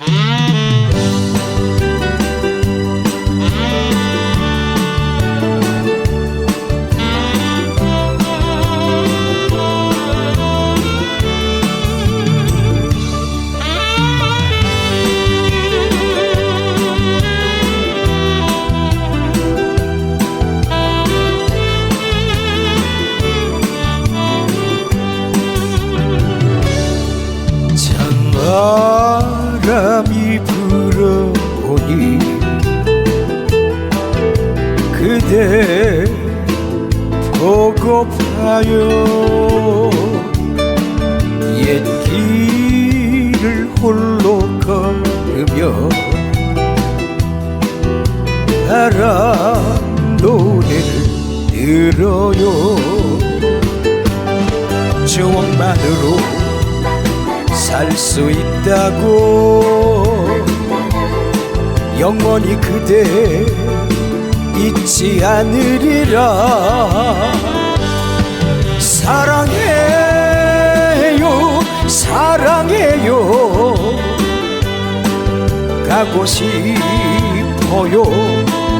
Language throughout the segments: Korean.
Mm-hmm. 바람이 불어오니 그대 보고파요. 옛 길을 홀로 걸으며 바람 노래를 들어요. 추억만으로 살 수 있다고. 영원히 그대 잊지 않으리라. 사랑해요 사랑해요. 가고 싶어요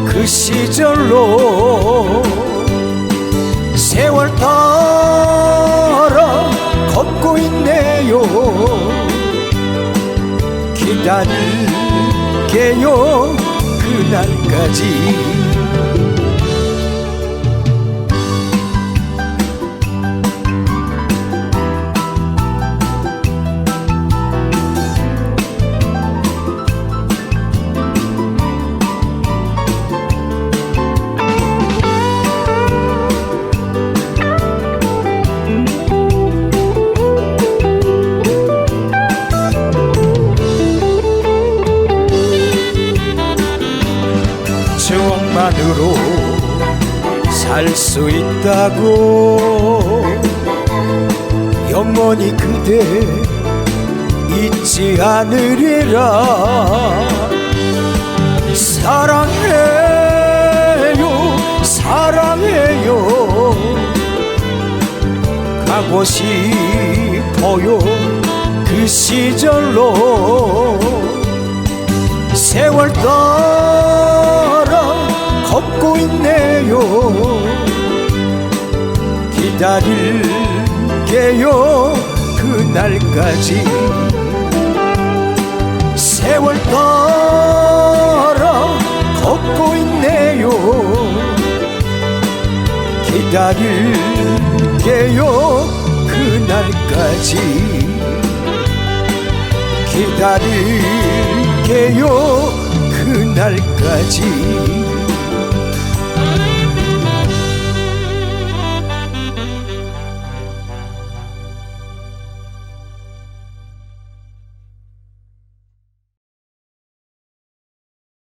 그 시절로 있네요. 기다릴게요. 그날까지 추억만으로 살 수 있다고. 영원히 그대 잊지 않으리라. 사랑해요 사랑해요. 가고 싶어요 그 시절로. 세월 따라 걷고 있네요. 기다릴게요. 그날까지 세월 따라 걷고 있네요. 기다릴게요. 그날까지 기다릴게요. 그날까지